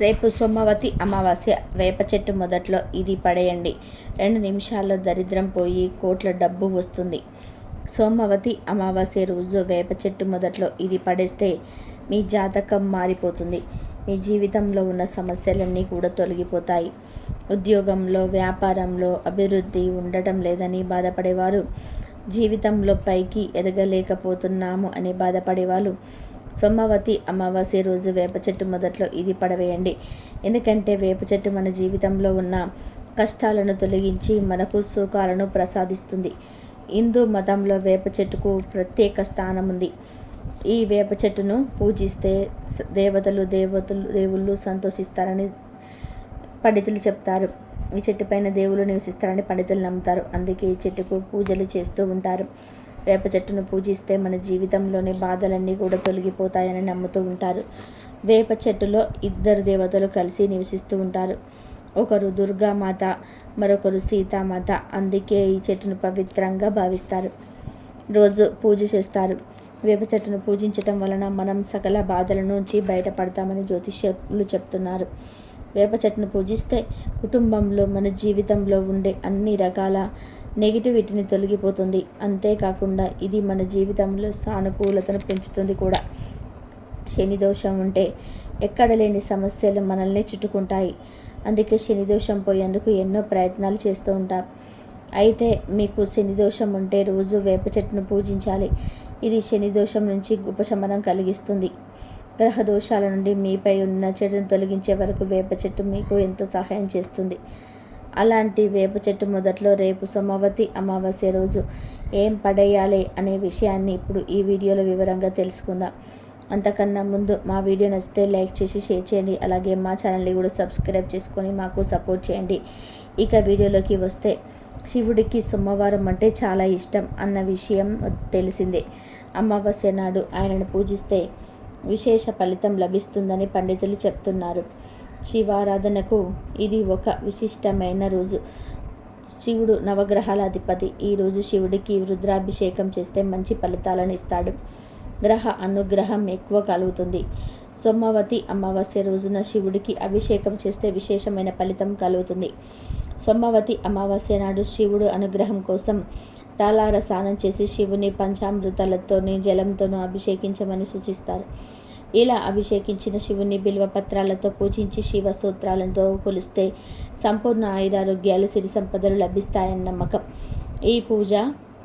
రేపు సోమవతి అమావాస్య వేప చెట్టు మొదట్లో ఇది పడేయండి. రెండు నిమిషాల్లో దరిద్రం పోయి కోట్ల డబ్బు వస్తుంది. సోమవతి అమావాస్య రోజు వేప చెట్టు మొదట్లో ఇది పడేస్తే మీ జాతకం మారిపోతుంది. మీ జీవితంలో ఉన్న సమస్యలన్నీ కూడా తొలగిపోతాయి. ఉద్యోగంలో వ్యాపారంలో అభివృద్ధి ఉండటం లేదని బాధపడేవారు. జీవితంలో పైకి ఎదగలేకపోతున్నాము అని బాధపడేవాళ్ళు సోమవతి అమావాస్య రోజు వేప చెట్టు మొదట్లో ఇది పడవేయండి. ఎందుకంటే వేప చెట్టు మన జీవితంలో ఉన్న కష్టాలను తొలగించి మనకు సుఖాలను ప్రసాదిస్తుంది. హిందూ మతంలో వేప చెట్టుకు ప్రత్యేక స్థానం ఉంది. ఈ వేప చెట్టును పూజిస్తే దేవతలు దేవతలు దేవుళ్ళు సంతోషిస్తారని పండితులు చెప్తారు. ఈ చెట్టు పైన దేవుళ్ళు నివసిస్తారని పండితులు నమ్ముతారు. అందుకే ఈ చెట్టుకు పూజలు చేస్తూ ఉంటారు. వేప చెట్టును పూజిస్తే మన జీవితంలోని బాధలన్నీ కూడా తొలగిపోతాయని నమ్ముతూ ఉంటారు. వేప చెట్టులో ఇద్దరు దేవతలు కలిసి నివసిస్తూ ఉంటారు. ఒకరు దుర్గామాత మరొకరు సీతామాత. అందుకే ఈ చెట్టును పవిత్రంగా భావిస్తారు. రోజు పూజ చేస్తారు. వేప చెట్టును పూజించటం వలన మనం సకల బాధల నుంచి బయటపడతామని జ్యోతిష్యులు చెప్తున్నారు. వేప చెట్టును పూజిస్తే కుటుంబంలో మన జీవితంలో ఉండే అన్ని రకాల నెగిటివిటీని తొలగిపోతుంది. అంతేకాకుండా ఇది మన జీవితంలో సానుకూలతను పెంచుతుంది కూడా. శని దోషం ఉంటే ఎక్కడ లేని సమస్యలు మనల్ని చుట్టుకుంటాయి. అందుకే శని దోషం పోయేందుకు ఎన్నో ప్రయత్నాలు చేస్తూ ఉంటాం. అయితే మీకు శని దోషం ఉంటే రోజు వేప చెట్టును పూజించాలి. ఇది శని దోషం నుంచి ఉపశమనం కలిగిస్తుంది. గ్రహ దోషాల నుండి మీపై ఉన్న చెడును తొలగించే వరకు వేప చెట్టు మీకు ఎంతో సహాయం చేస్తుంది. అలాంటి వేప చెట్టు మొదట్లో రేపు సోమవతి అమావాస్య రోజు ఏం పడేయాలి అనే విషయాన్ని ఇప్పుడు ఈ వీడియోలో వివరంగా తెలుసుకుందాం. అంతకన్నా ముందు మా వీడియో నచ్చితే లైక్ చేసి షేర్ చేయండి. అలాగే మా ఛానల్ని కూడా సబ్స్క్రైబ్ చేసుకొని మాకు సపోర్ట్ చేయండి. ఇక వీడియోలోకి వస్తే శివుడికి సోమవారం అంటే చాలా ఇష్టం అన్న విషయం తెలిసిందే. అమావాస్య నాడు ఆయనను పూజిస్తే విశేష ఫలితం లభిస్తుందని పండితులు చెప్తున్నారు. శివారాధనకు ఇది ఒక విశిష్టమైన రోజు. శివుడు నవగ్రహాల అధిపతి ఈరోజు శివుడికి రుద్రాభిషేకం చేస్తే మంచి ఫలితాలను ఇస్తాడు. గ్రహ అనుగ్రహం ఎక్కువ కలుగుతుంది. సోమవతి అమావాస్య రోజున శివుడికి అభిషేకం చేస్తే విశేషమైన ఫలితం కలుగుతుంది. సోమవతి అమావాస్య నాడు శివుడు అనుగ్రహం కోసం తాళార స్నానం చేసి శివుని పంచామృతాలతోని జలంతోనూ అభిషేకించమని సూచిస్తారు. ఇలా అభిషేకించిన శివుని బిల్వపత్రాలతో పూజించి శివ సూత్రాలతో కొలిస్తే సంపూర్ణ ఆయురారోగ్యాలు సిరి సంపదలు లభిస్తాయని నమ్మకం. ఈ పూజ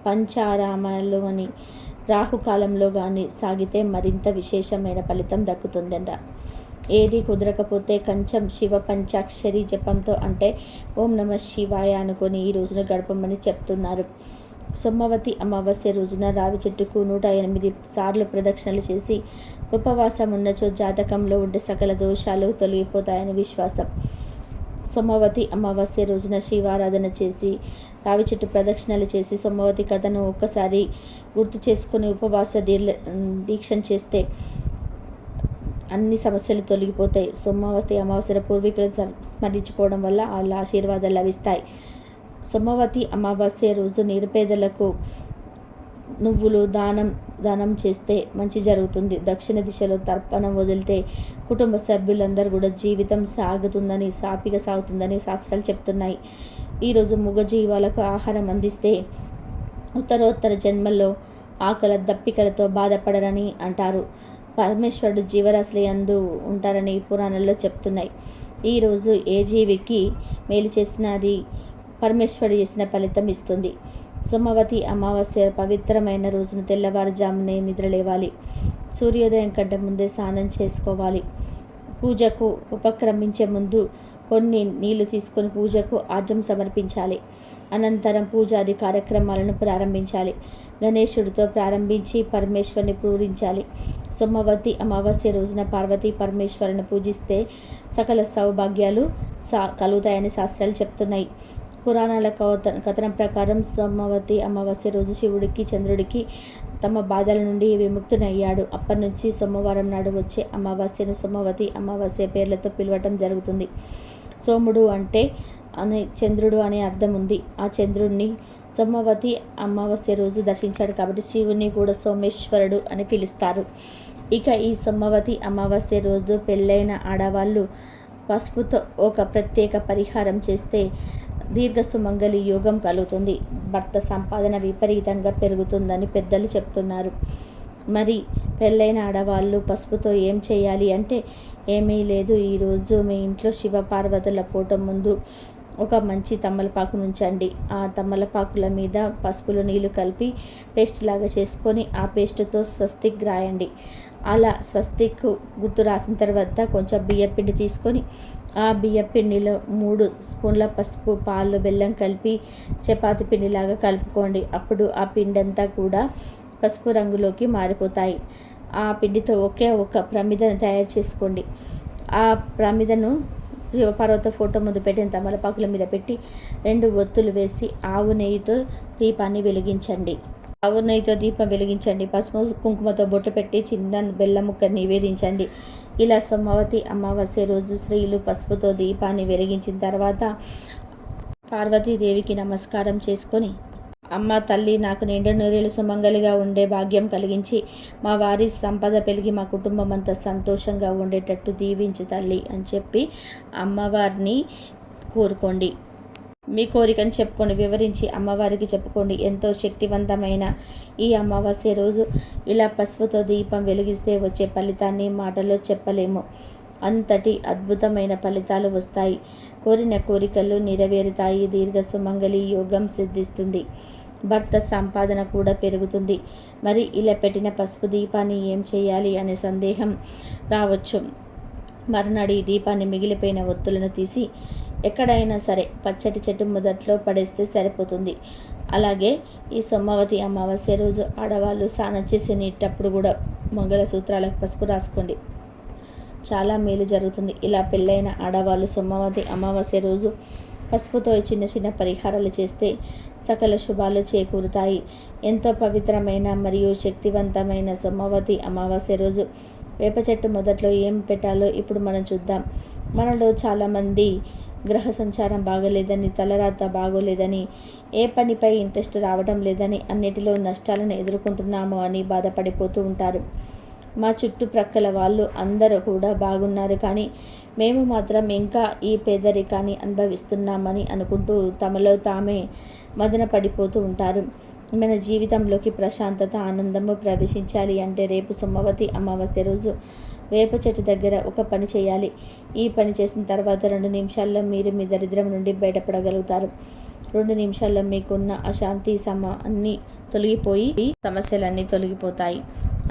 పంచారామాల్లోని రాహుకాలంలో కానీ సాగితే మరింత విశేషమైన ఫలితం దక్కుతుందంట. ఏది కుదరకపోతే కంచం శివ పంచాక్షరి జపంతో అంటే ఓం నమ శివాయ అనుకొని ఈ రోజున గడపమని చెప్తున్నారు. సోమవతి అమావాస్య రోజున రావి చెట్టుకు నూట ఎనిమిది సార్లు ప్రదక్షిణలు చేసి ఉపవాసం ఉన్నచో జాతకంలో ఉండే సకల దోషాలు తొలగిపోతాయని విశ్వాసం. సోమవతి అమావాస్య రోజున శివారాధన చేసి రావి చెట్టు ప్రదక్షిణలు చేసి సోమవతి కథను ఒక్కసారి గుర్తు చేసుకుని ఉపవాస దీక్ష చేస్తే అన్ని సమస్యలు తొలగిపోతాయి. సోమవతి అమావాస్య పూర్వీకులు స్మరించుకోవడం వల్ల వాళ్ళ ఆశీర్వాదాలు లభిస్తాయి. సోమవతి అమావాస్య రోజు నిరుపేదలకు నువ్వులు దానం దానం చేస్తే మంచి జరుగుతుంది. దక్షిణ దిశలో తర్పణం వదిలితే కుటుంబ సభ్యులందరూ కూడా జీవితం సాగుతుందని సాపిగా సాగుతుందని శాస్త్రాలు చెప్తున్నాయి. ఈరోజు మూగజీవాలకు ఆహారం అందిస్తే ఉత్తరోత్తర జన్మల్లో ఆకల దప్పికలతో బాధపడరని అంటారు. పరమేశ్వరుడు జీవరాశులు అందు ఉంటారని పురాణాల్లో చెప్తున్నాయి. ఈరోజు ఏ జీవికి మేలు చేసినది? పరమేశ్వరుడు చేసిన ఫలితం ఇస్తుంది. సోమవతి అమావాస్య పవిత్రమైన రోజున తెల్లవారుజామునే నిద్రలేవాలి సూర్యోదయం కంటే ముందే స్నానం చేసుకోవాలి. పూజకు ఉపక్రమించే ముందు కొన్ని నీళ్ళు తీసుకొని పూజకు ఆర్జం సమర్పించాలి. అనంతరం పూజాది కార్యక్రమాలను ప్రారంభించాలి. గణేశుడితో ప్రారంభించి పరమేశ్వరిని పూజించాలి. సోమవతి అమావాస్య రోజున పార్వతీ పరమేశ్వరుని పూజిస్తే సకల సౌభాగ్యాలు సా కలుగుతాయని శాస్త్రాలు చెప్తున్నాయి. పురాణాల కవత కథనం ప్రకారం సోమవతి అమావాస్య రోజు శివుడికి చంద్రుడికి తమ బాధల నుండి విముక్తునయ్యాడు అప్పటి నుంచి సోమవారం నాడు వచ్చే అమావాస్యను సోమవతి అమావాస్య పేర్లతో పిలవటం జరుగుతుంది. సోముడు అంటే అనే చంద్రుడు అనే అర్థం ఉంది. ఆ చంద్రుడిని సోమవతి అమావాస్య రోజు దర్శించాడు కాబట్టి శివుని కూడా సోమేశ్వరుడు అని పిలుస్తారు. ఇక ఈ సోమవతి అమావాస్య రోజు పెళ్ళైన ఆడవాళ్ళు పసుపుతో ఒక ప్రత్యేక పరిహారం చేస్తే దీర్ఘ సుమంగళి యోగం కలుగుతుంది. భర్త సంపాదన విపరీతంగా పెరుగుతుందని పెద్దలు చెప్తున్నారు. మరి పెళ్ళైన ఆడవాళ్ళు పసుపుతో ఏం చేయాలి అంటే ఏమీ లేదు. ఈరోజు మీ ఇంట్లో శివపార్వతుల పూట ముందు ఒక మంచి తమలపాకు ఉంచండి ఆ తమలపాకుల మీద పసుపులో నీళ్ళు కలిపి పేస్ట్ లాగా చేసుకొని ఆ పేస్ట్తో స్వస్తిక్ రాయండి. అలా స్వస్తిక్ గుర్తు రాసిన తర్వాత కొంచెం బియ్య పిండి తీసుకొని ఆ బియ్య పిండిలో మూడు స్పూన్ల పసుపు పాలు బెల్లం కలిపి చపాతి పిండిలాగా కలుపుకోండి. అప్పుడు ఆ పిండి అంతా కూడా పసుపు రంగులోకి మారిపోతాయి. ఆ పిండితో ఒకే ఒక ప్రమిదను తయారు చేసుకోండి. ఆ ప్రమిదను శివపార్వత ఫోటో ముందు పెట్టిన తమలపాకుల మీద పెట్టి రెండు ఒత్తులు వేసి ఆవు నెయ్యితో దీపాన్ని వెలిగించండి. ఆవు నెయ్యితో దీపం వెలిగించండి. పసుపు కుంకుమతో బొట్లు పెట్టి చిన్న బెల్లం ముక్క నివేదించండి. ఇలా సోమవతి అమావాస్య రోజు స్త్రీలు పసుపుతో దీపాన్ని వెలిగించిన తర్వాత పార్వతీదేవికి నమస్కారం చేసుకొని అమ్మ తల్లి నాకు నిండు నూరేలు సుమంగలిగా ఉండే భాగ్యం కలిగించి మా వారి సంపద పెరిగి మా కుటుంబం అంతా సంతోషంగా ఉండేటట్టు దీవించు తల్లి అని చెప్పి అమ్మవారిని కోరుకోండి. మీ కోరికను చెప్పుకోండి వివరించి అమ్మవారికి చెప్పుకోండి. ఎంతో శక్తివంతమైన ఈ అమావాస్య రోజు. ఇలా పసుపుతో దీపం వెలిగిస్తే వచ్చే ఫలితాన్ని మాటలో చెప్పలేము. అంతటి అద్భుతమైన ఫలితాలు వస్తాయి. కోరిన కోరికలు నెరవేరుతాయి. దీర్ఘ సుమంగళి యోగం సిద్ధిస్తుంది. భర్త సంపాదన కూడా పెరుగుతుంది. మరి ఇలా పెట్టిన పసుపు దీపాన్ని ఏం చేయాలి అనే సందేహం రావచ్చు. మరునాడు ఈ దీపాన్ని మిగిలిపోయిన ఒత్తులను తీసి ఎక్కడైనా సరే పచ్చటి చెట్టు మొదట్లో పడేస్తే సరిపోతుంది. అలాగే ఈ సోమవతి అమావాస్య రోజు ఆడవాళ్ళు స్నానం చేసి నీటప్పుడు కూడా మంగళసూత్రాలకు పసుపు రాసుకోండి. చాలా మేలు జరుగుతుంది. ఇలా పెళ్ళైన ఆడవాళ్ళు సోమవతి అమావాస్య రోజు పసుపుతో చిన్న చిన్న పరిహారాలు చేస్తే సకల శుభాలు చేకూరుతాయి. ఎంతో పవిత్రమైన మరియు శక్తివంతమైన సోమవతి అమావాస్య రోజు వేప చెట్టు మొదట్లో ఏం పెట్టాలో ఇప్పుడు మనం చూద్దాం. మనలో చాలామంది గ్రహ సంచారం బాగోలేదని తలరాత బాగోలేదని ఏ పనిపై ఇంట్రెస్ట్ రావడం లేదని అన్నిటిలో నష్టాలను ఎదుర్కొంటున్నాము అని బాధపడిపోతూ ఉంటారు. మా చుట్టుప్రక్కల వాళ్ళు అందరూ కూడా బాగున్నారు కానీ మేము మాత్రం ఇంకా ఈ పేదరికాన్ని అనుభవిస్తున్నామని అనుకుంటూ తమలో తామే మదన పడిపోతూ ఉంటారు. మన జీవితంలోకి ప్రశాంతత ఆనందము ప్రవేశించాలి అంటే రేపు సోమవతి అమావాస్య రోజు వేప చెట్టు దగ్గర ఒక పని చేయాలి. ఈ పని చేసిన తర్వాత రెండు నిమిషాల్లో మీరు మీ దరిద్రం నుండి బయటపడగలుగుతారు. రెండు నిమిషాల్లో మీకున్న అశాంతి సమ అన్నీ తొలగిపోయి సమస్యలన్నీ తొలగిపోతాయి.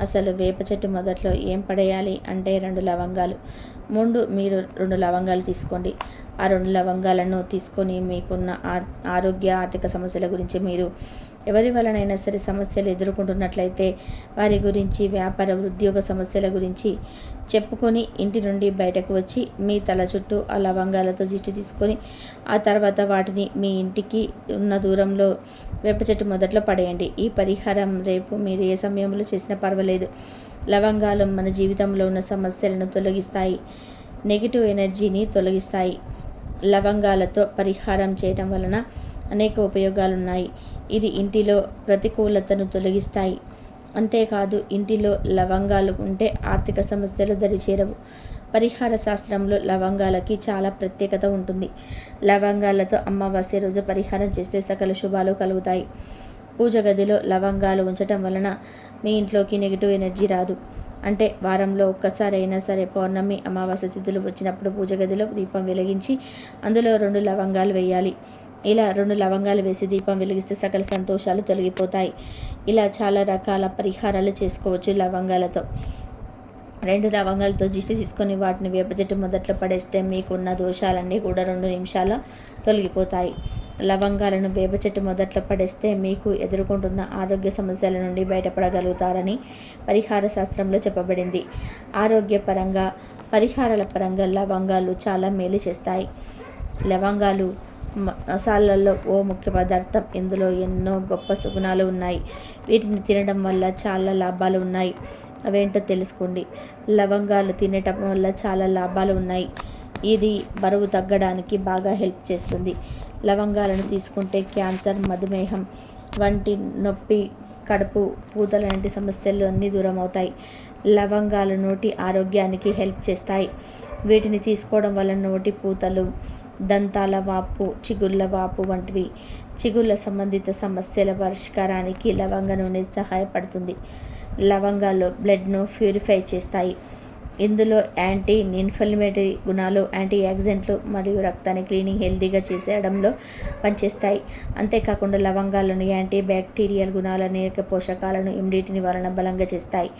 అసలు వేప చెట్టు మొదట్లో ఏం పడేయాలి అంటే రెండు లవంగాలు. ముందు మీరు రెండు లవంగాలు తీసుకోండి. ఆ రెండు లవంగాలను తీసుకొని మీకున్న ఆరోగ్య ఆర్థిక సమస్యల గురించి మీరు ఎవరి వలనైనా సరే సమస్యలు ఎదుర్కొంటున్నట్లయితే వారి గురించి వ్యాపార ఉద్యోగ సమస్యల గురించి చెప్పుకొని ఇంటి నుండి బయటకు వచ్చి మీ తల చుట్టూ ఆ లవంగాలతో జిష్టి తీసుకొని ఆ తర్వాత వాటిని మీ ఇంటికి ఉన్న దూరంలో వేప చెట్టు మొదట్లో పడేయండి. ఈ పరిహారం రేపు మీరు ఏ సమయంలో చేసినా పర్వాలేదు. లవంగాలు మన జీవితంలో ఉన్న సమస్యలను తొలగిస్తాయి. నెగిటివ్ ఎనర్జీని తొలగిస్తాయి. లవంగాలతో పరిహారం చేయడం వలన అనేక ఉపయోగాలు ఉన్నాయి ఇది ఇంటిలో ప్రతికూలతను తొలగిస్తాయి. అంతేకాదు ఇంటిలో లవంగాలు ఉంటే ఆర్థిక సమస్యలు దరిచేరవు. పరిహార శాస్త్రంలో లవంగాలకి చాలా ప్రత్యేకత ఉంటుంది. లవంగాలతో అమావాస్య రోజు పరిహారం చేస్తే సకల శుభాలు కలుగుతాయి. పూజ గదిలో లవంగాలు ఉంచటం వలన మీ ఇంట్లోకి నెగిటివ్ ఎనర్జీ రాదు. అంటే వారంలో ఒక్కసారి అయినా సరే పౌర్ణమి అమావాస్య తిథులు వచ్చినప్పుడు పూజ గదిలో దీపం వెలిగించి అందులో రెండు లవంగాలు వేయాలి. ఇలా రెండు లవంగాలు వేసి దీపం వెలిగిస్తే సకల సంతోషాలు తొలగిపోతాయి. ఇలా చాలా రకాల పరిహారాలు చేసుకోవచ్చు లవంగాలతో. రెండు లవంగాలతో దిష్టి తీసుకొని వాటిని వేప చెట్టు మొదట్లో పడేస్తే మీకున్న దోషాలన్నీ కూడా రెండు నిమిషాల్లో తొలగిపోతాయి. లవంగాలను వేప చెట్టు మొదట్లో పడేస్తే మీకు ఎదుర్కొంటున్న ఆరోగ్య సమస్యల నుండి బయటపడగలుగుతారని పరిహార శాస్త్రంలో చెప్పబడింది. ఆరోగ్యపరంగా పరిహారాల పరంగా లవంగాలు చాలా మేలు చేస్తాయి. లవంగాలు మసాలాల్లో ఓ ముఖ్య పదార్థం. ఇందులో ఎన్నో గొప్ప సుగుణాలు ఉన్నాయి. వీటిని తినడం వల్ల చాలా లాభాలు ఉన్నాయి. అవేంటో తెలుసుకోండి. లవంగాలు తినటం వల్ల చాలా లాభాలు ఉన్నాయి. ఇది బరువు తగ్గడానికి బాగా హెల్ప్ చేస్తుంది. లవంగాలను తీసుకుంటే క్యాన్సర్ మధుమేహం వంటి నొప్పి కడుపు పూత లాంటి సమస్యలు అన్నీ దూరం అవుతాయి లవంగాలు నోటి ఆరోగ్యానికి హెల్ప్ చేస్తాయి. వీటిని తీసుకోవడం వల్ల నోటి పూతలు దంతాల వాపు చిగుళ్ళ వాపు వంటివి. చిగుళ్ళ సంబంధిత సమస్యల పరిష్కారానికి లవంగ నూనె సహాయపడుతుంది. లవంగాలు బ్లడ్ను ప్యూరిఫై చేస్తాయి. ఇందులో యాంటీ ఇన్ఫ్లమేటరీ గుణాలు యాంటీ ఆక్సిడెంట్లు మరియు రక్తాన్ని క్లీనింగ్ హెల్తీగా చేసేయడంలో పనిచేస్తాయి. అంతేకాకుండా లవంగాలను యాంటీ బ్యాక్టీరియల్ గుణాల అనేక పోషకాలను ఇమ్యూనిటీ నివారణ బలంగా చేస్తాయి.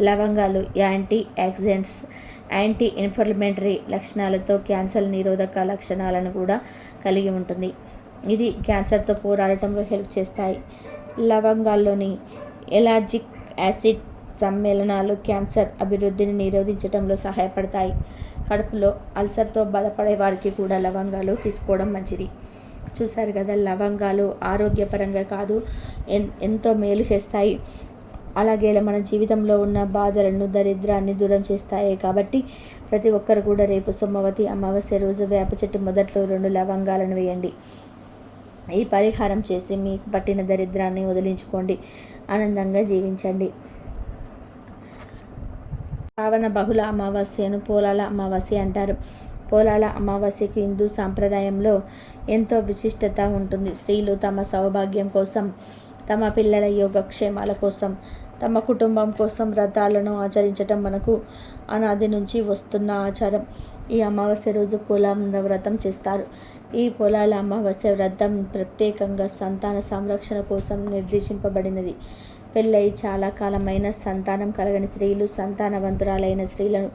లవంగాలు యాంటీ యాక్సిడెంట్స్ యాంటీ ఇన్ఫ్లమేటరీ లక్షణాలతో క్యాన్సర్ నిరోధక లక్షణాలను కూడా కలిగి ఉంటుంది. ఇది క్యాన్సర్తో పోరాడటంలో హెల్ప్ చేస్తాయి. లవంగాల్లోని ఎలార్జిక్ యాసిడ్ సమ్మేళనాలు క్యాన్సర్ అభివృద్ధిని నిరోధించడంలో సహాయపడతాయి. కడుపులో అల్సర్తో బాధపడే వారికి కూడా లవంగాలు తీసుకోవడం మంచిది. చూసారు కదా లవంగాలు ఆరోగ్యపరంగా కాదు ఎన్ ఎంతో మేలు చేస్తాయి. అలాగే మన జీవితంలో ఉన్న బాధలను దరిద్రాన్ని దూరం చేస్తాయి కాబట్టి ప్రతి ఒక్కరు కూడా రేపు సోమవతి అమావాస్య రోజు వేప చెట్టు మొదట్లో రెండు లవంగాలను వేయండి. ఈ పరిహారం చేసి మీకు పట్టిన దరిద్రాన్ని వదిలించుకోండి. ఆనందంగా జీవించండి. శ్రావణ బహుళ అమావాస్యను పోలాల అమావాస్య అంటారు. పోలాల అమావాస్యకు హిందూ సాంప్రదాయంలో ఎంతో విశిష్టత ఉంటుంది. స్త్రీలు తమ సౌభాగ్యం కోసం తమ పిల్లల యోగక్షేమాల కోసం తమ కుటుంబం కోసం వ్రతాలను ఆచరించటం మనకు అనాది నుంచి వస్తున్న ఆచారం. ఈ అమావాస్య రోజు పొలం వ్రతం చేస్తారు. ఈ పొలాల అమావాస్య వ్రతం ప్రత్యేకంగా సంతాన సంరక్షణ కోసం నిర్దేశింపబడినది. పెళ్ళై చాలా కాలమైన సంతానం కలగని స్త్రీలు సంతానవంతురాలైన స్త్రీలను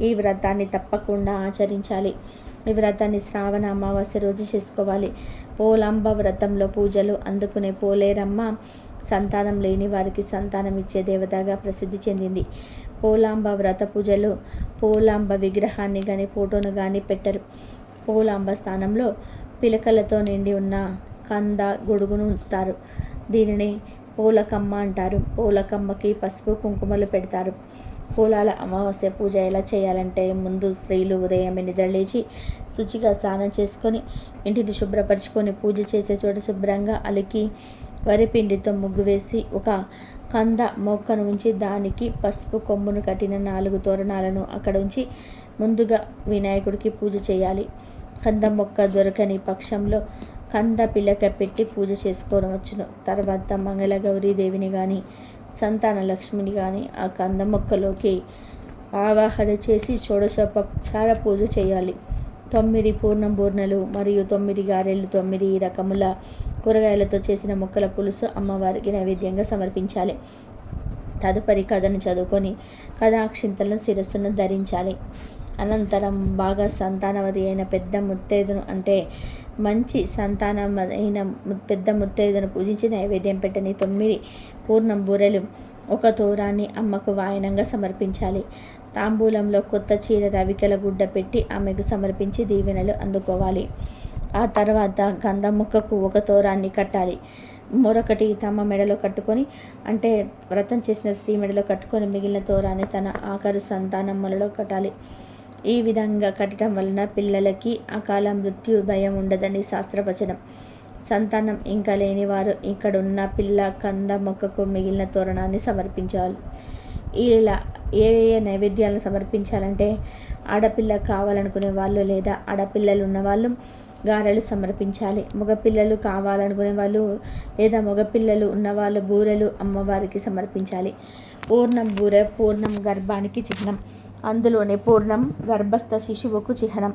ఈ వ్రతాన్ని తప్పకుండా ఆచరించాలి. ఈ వ్రతాన్ని శ్రావణ అమావాస్య రోజు చేసుకోవాలి. పోలాంబ వ్రతంలో పూజలు అందుకునే పోలేరమ్మ సంతానం లేని వారికి సంతానం ఇచ్చే దేవతగా ప్రసిద్ధి చెందింది. పోలాంబ వ్రత పూజలు పోలాంబ విగ్రహాన్ని కానీ ఫోటోను కానీ పెట్టరు. పోలాంబ స్థానంలో పిలకలతో నిండి ఉన్న కంద గొడుగును ఉంచుతారు. దీనిని పూలకమ్మ అంటారు. పూలకమ్మకి పసుపు కుంకుమలు పెడతారు. పూలాల అమావాస్య పూజ ఎలా చేయాలంటే ముందు స్త్రీలు ఉదయమే నిద్రలేచి శుచిగా స్నానం చేసుకొని ఇంటిని శుభ్రపరచుకొని పూజ చేసే చోట శుభ్రంగా అలికి వరిపిండితో ముగ్గు వేసి ఒక కంద మొక్కను ఉంచి దానికి పసుపు కొమ్మును కట్టిన నాలుగు తోరణాలను అక్కడ ఉంచి ముందుగా వినాయకుడికి పూజ చేయాలి. కంద మొక్క దొరకని పక్షంలో కంద పిల్లక పెట్టి పూజ చేసుకోవచ్చును. తర్వాత మంగళగౌరీ దేవిని కానీ సంతాన లక్ష్మిని కానీ ఆ కంద మొక్కలోకి ఆవాహన చేసి షోడశోపచార పూజ చేయాలి. తొమ్మిది పూర్ణం బూర్ణలు మరియు తొమ్మిది గారెలు తొమ్మిది రకముల కూరగాయలతో చేసిన మొక్కల పులుసు అమ్మవారికి నైవేద్యంగా సమర్పించాలి. తదుపరి కథను చదువుకొని కథాక్షింతలను శిరస్సును ధరించాలి. అనంతరం బాగా సంతానవతి అయిన పెద్ద ముత్తైదును అంటే మంచి సంతానం అయిన పెద్ద ముత్తైదును పూజించి నైవేద్యం పెట్టని తొమ్మిది పూర్ణం బూరెలు ఒక తోరాన్ని అమ్మకు వాయనంగా సమర్పించాలి. తాంబూలంలో కొత్త చీర రవికల గుడ్డ పెట్టి ఆమెకు సమర్పించి దీవెనలు అందుకోవాలి. ఆ తర్వాత గంధం ముక్కకు ఒక తోరాన్ని కట్టాలి. మరొకటి తమ మెడలో కట్టుకొని అంటే వ్రతం చేసిన స్త్రీ మెడలో కట్టుకొని మిగిలిన తోరాన్ని తన ఆఖరు సంతానం మెడలో కట్టాలి. ఈ విధంగా కట్టడం వలన పిల్లలకి అకాల మృత్యు భయం ఉండదని శాస్త్రవచనం. సంతానం ఇంకా లేనివారు ఇక్కడున్న పిల్ల కంద మొక్కకు మిగిలిన తోరణాన్ని సమర్పించాలి. ఇలా ఏ ఏ నైవేద్యాలను సమర్పించాలంటే ఆడపిల్ల కావాలనుకునే వాళ్ళు లేదా ఆడపిల్లలు ఉన్నవాళ్ళు గారెలు సమర్పించాలి. మగపిల్లలు కావాలనుకునే వాళ్ళు లేదా మగపిల్లలు ఉన్నవాళ్ళు బూరెలు అమ్మవారికి సమర్పించాలి. పూర్ణం బూరె పూర్ణం గర్భానికి చిహ్నం. అందులోనే పూర్ణం గర్భస్థ శిశువుకు చిహ్నం.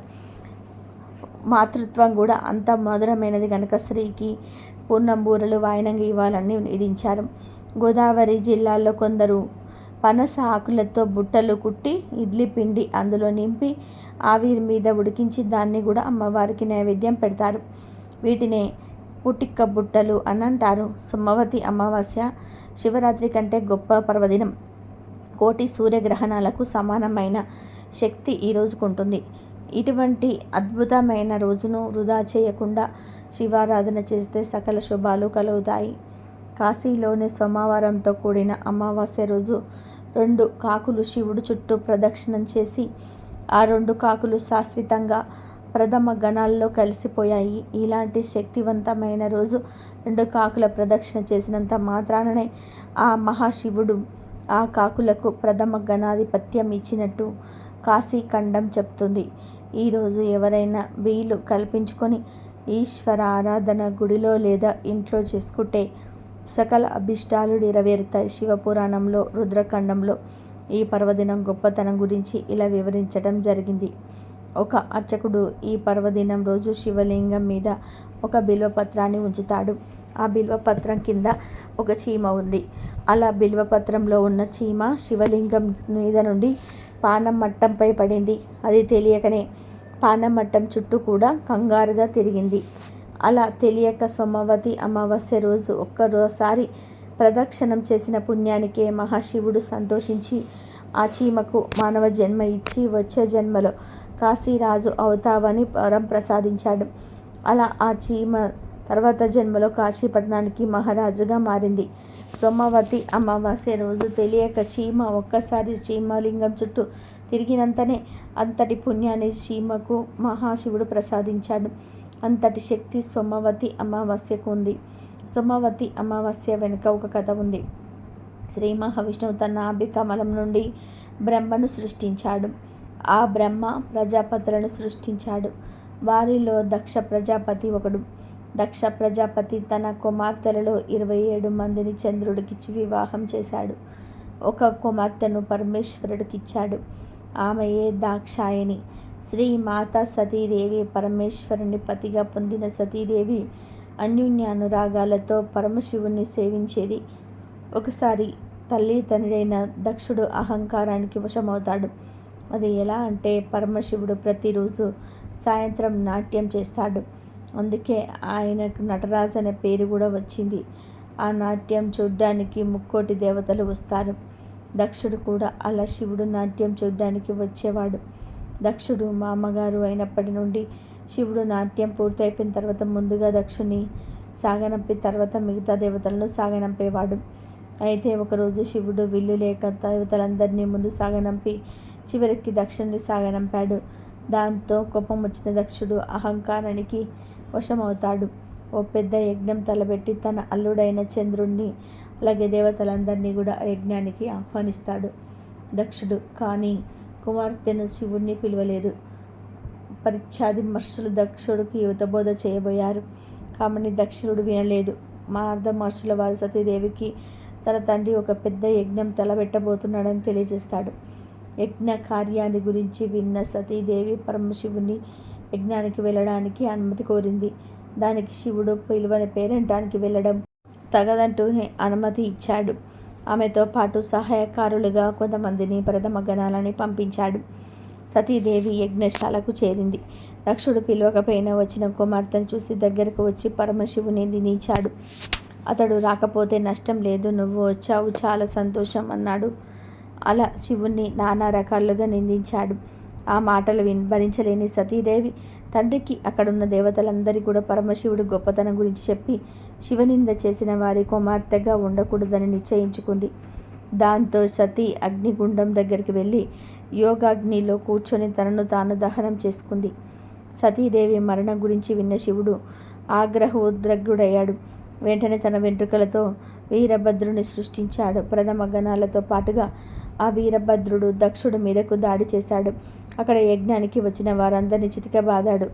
మాతృత్వం కూడా అంత మధురమైనది కనుక స్త్రీకి పూర్ణం బూరెలు వాయినంగా ఇవ్వాలని విధించారు. గోదావరి జిల్లాలో కొందరు పనస ఆకులతో బుట్టలు కుట్టి ఇడ్లీ పిండి అందులో నింపి ఆవిరి మీద ఉడికించి దాన్ని కూడా అమ్మవారికి నైవేద్యం పెడతారు. వీటినే పుటిక్క బుట్టలు అని అంటారు. సుమ్మవతి అమావాస్య శివరాత్రి కంటే గొప్ప పర్వదినం. కోటి సూర్యగ్రహణాలకు సమానమైన శక్తి ఈరోజుకుంటుంది రోజుకుంటుంది. ఇటువంటి అద్భుతమైన రోజును వృధా చేయకుండా శివారాధన చేస్తే సకల శుభాలు కలుగుతాయి. కాశీలోని సోమవారంతో కూడిన అమావాస్య రోజు రెండు కాకులు శివుడు చుట్టూ ప్రదక్షిణం చేసి ఆ రెండు కాకులు శాశ్వతంగా ప్రథమ గణాల్లో కలిసిపోయాయి. ఇలాంటి శక్తివంతమైన రోజు రెండు కాకుల ప్రదక్షిణ చేసినంత మాత్రాననే ఆ మహాశివుడు ఆ కాకులకు ప్రథమ గణాధిపత్యం ఇచ్చినట్టు కాశీఖండం చెప్తుంది. ఈరోజు ఎవరైనా వీలు కల్పించుకొని ఈశ్వర ఆరాధన గుడిలో లేదా ఇంట్లో చేసుకుంటే సకల అభిష్టాలు నెరవేరుతాయి. శివపురాణంలో రుద్రఖండంలో ఈ పర్వదినం గొప్పతనం గురించి ఇలా వివరించడం జరిగింది. ఒక అర్చకుడు ఈ పర్వదినం రోజు శివలింగం మీద ఒక బిల్వపత్రాన్ని ఉంచుతాడు. ఆ బిల్వపత్రం కింద ఒక చీమ ఉంది. అలా బిల్వపత్రంలో ఉన్న చీమ శివలింగం మీద నుండి పానం మట్టంపై పడింది. అది తెలియకనే పానం మట్టం చుట్టూ కూడా కంగారుగా తిరిగింది. అలా తెలియక సోమవతి అమావాస్య రోజు ఒక్కరోసారి ప్రదక్షిణం చేసిన పుణ్యానికే మహాశివుడు సంతోషించి ఆ చీమకు మానవ జన్మ ఇచ్చి వచ్చే జన్మలో కాశీరాజు అవుతావని వరం ప్రసాదించాడు. అలా ఆ చీమ తర్వాత జన్మలో కాశీపట్నానికి మహారాజుగా మారింది. సోమవతి అమావాస్య రోజు తెలియక చీమ ఒక్కసారి చీమలింగం చుట్టూ తిరిగినంతనే అంతటి పుణ్యాన్ని చీమకు మహాశివుడు ప్రసాదించాడు. అంతటి శక్తి సోమవతి అమావాస్యకు ఉంది. సోమవతి అమావాస్య వెనుక ఒక కథ ఉంది. శ్రీ మహావిష్ణువు తన అభికమలం నుండి బ్రహ్మను సృష్టించాడు. ఆ బ్రహ్మ ప్రజాపతులను సృష్టించాడు. వారిలో దక్ష ప్రజాపతి ఒకడు. దక్ష ప్రజాపతి తన కుమార్తెలలో ఇరవై ఏడు మందిని చంద్రుడికిచ్చి వివాహం చేశాడు. ఒక కుమార్తెను పరమేశ్వరుడికిచ్చాడు. ఆమెయే దాక్షాయని శ్రీ మాతా సతీదేవి పరమేశ్వరుని పతిగా పొందిన సతీదేవి అన్యున్యానురాగాలతో పరమశివుణ్ణి సేవించేది. ఒకసారి తల్లి తండ్రైన దక్షుడు అహంకారానికి వశమవుతాడు. అది ఎలా అంటే పరమశివుడు ప్రతిరోజు సాయంత్రం నాట్యం చేస్తాడు. అందుకే ఆయనకు నటరాజు అనే పేరు కూడా వచ్చింది. ఆ నాట్యం చూడ్డానికి ముక్కోటి దేవతలు వస్తారు. దక్షుడు కూడా అలా శివుడు నాట్యం చూడ్డానికి వచ్చేవాడు. దక్షుడు మా అమ్మగారు అయినప్పటి నుండి శివుడు నాట్యం పూర్తయిపోయిన తర్వాత ముందుగా దక్షుని సాగనంపి తర్వాత మిగతా దేవతలను సాగనంపేవాడు. అయితే ఒకరోజు శివుడు విల్లు లేక దేవతలందరినీ ముందు సాగనంపి చివరికి దక్షుణ్ణి సాగనంపాడు. దాంతో కోపం వచ్చిన దక్షుడు అహంకారానికి వశమవుతాడు. ఓ పెద్ద యజ్ఞం తలబెట్టి తన అల్లుడైన చంద్రుణ్ణి అలాగే దేవతలందరినీ కూడా యజ్ఞానికి ఆహ్వానిస్తాడు. దక్షుడు కానీ కుమార్తెను శివుణ్ణి పిలవలేదు. పరిచ్ఛాది మహర్షులు దక్షుడికి యువతబోధ చేయబోయారు. కామని దక్షుడు వినలేదు. మార్ధ మహర్షుల వారి సతీదేవికి తన తండ్రి ఒక పెద్ద యజ్ఞం తలబెట్టబోతున్నాడని తెలియజేస్తాడు. యజ్ఞ కార్యాన్ని గురించి విన్న సతీదేవి పరమశివుని యజ్ఞానికి వెళ్ళడానికి అనుమతి కోరింది. దానికి శివుడు పిలువని పేరంటానికి వెళ్ళడం తగదంటూనే అనుమతి ఇచ్చాడు. ఆమెతో పాటు సహాయకారులుగా కొంతమందిని ప్రథమ గణాలని పంపించాడు. సతీదేవి యజ్ఞశాలకు చేరింది. దక్షుడు పిలవకపోయినా వచ్చిన కుమార్తెను చూసి దగ్గరకు వచ్చి పరమశివుని నిందించాడు. అతడు రాకపోతే నష్టం లేదు నువ్వు వచ్చావు చాలా సంతోషం అన్నాడు. అలా శివుణ్ణి నానా రకాలుగా నిందించాడు. ఆ మాటలు విన్ భరించలేని సతీదేవి. తండ్రికి అక్కడున్న దేవతలందరి కూడా పరమశివుడు గొప్పతనం గురించి చెప్పి శివనింద చేసిన వారి కుమార్తెగా ఉండకూడదని నిశ్చయించుకుంది. దాంతో సతీ అగ్నిగుండం దగ్గరికి వెళ్ళి యోగాగ్నిలో కూర్చొని తనను తాను దహనం చేసుకుంది. సతీదేవి మరణం గురించి విన్న శివుడు ఆగ్రహ ఉద్రగ్గుడయ్యాడు వెంటనే తన వెంట్రుకలతో వీరభద్రుని సృష్టించాడు. ప్రథమ గణాలతో పాటుగా ఆ వీరభద్రుడు దక్షుడు మీదకు దాడి చేశాడు. అక్కడ యజ్ఞానికి వచ్చిన వారందరినీ చితికబాదాడు.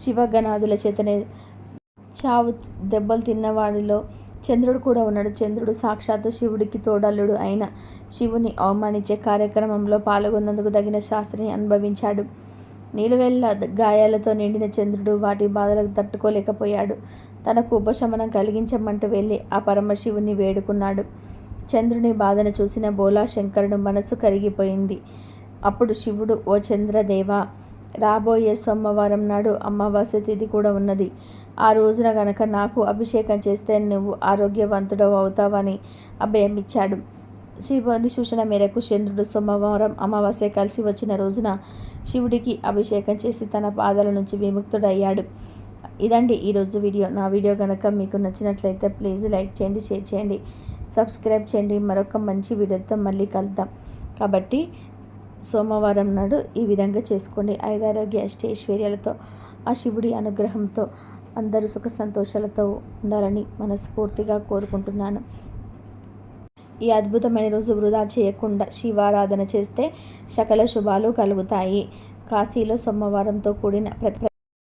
శివగణాదుల చేతనే చావు దెబ్బలు తిన్నవాడిలో చంద్రుడు కూడా ఉన్నాడు. చంద్రుడు సాక్షాత్తు శివుడికి తోడల్లుడు అయిన శివుని అవమానించే కార్యక్రమంలో పాల్గొన్నందుకు తగిన శాస్త్రిని అనుభవించాడు. నీలువెల్ల గాయాలతో నిండిన చంద్రుడు వాటి బాధలకు తట్టుకోలేకపోయాడు. తనకు ఉపశమనం కలిగించమంటూ వెళ్ళి ఆ పరమశివుని వేడుకున్నాడు. చంద్రుని బాధను చూసిన బోలా శంకరుడు మనసు కరిగిపోయింది. అప్పుడు శివుడు ఓ చంద్రదేవ రాబోయే సోమవారం నాడు అమావాస్య తిథి కూడా ఉన్నది. ఆ రోజున గనక నాకు అభిషేకం చేస్తే నువ్వు ఆరోగ్యవంతుడవు అవుతావని అభయమిచ్చాడు. శివుని సూచన మేరకు చంద్రుడు సోమవారం అమావాస్య కలిసి వచ్చిన రోజున శివుడికి అభిషేకం చేసి తన పాదాల నుంచి విముక్తుడయ్యాడు. ఇదండి ఈరోజు వీడియో. నా వీడియో కనుక మీకు నచ్చినట్లయితే ప్లీజ్ లైక్ చేయండి షేర్ చేయండి సబ్స్క్రైబ్ చేయండి. మరొక మంచి వీడియోతో మళ్ళీ కలుద్దాం. కాబట్టి సోమవారం నాడు ఈ విధంగా చేసుకోండి. ఐదారోగ్య అష్టైశ్వర్యాలతో ఆ శివుడి అనుగ్రహంతో అందరూ సుఖ సంతోషాలతో ఉండాలని మనస్ఫూర్తిగా కోరుకుంటున్నాను. ఈ అద్భుతమైన రోజు వృధా చేయకుండా శివారాధన చేస్తే సకల శుభాలు కలుగుతాయి. కాశీలో సోమవారంతో కూడిన ప్రతి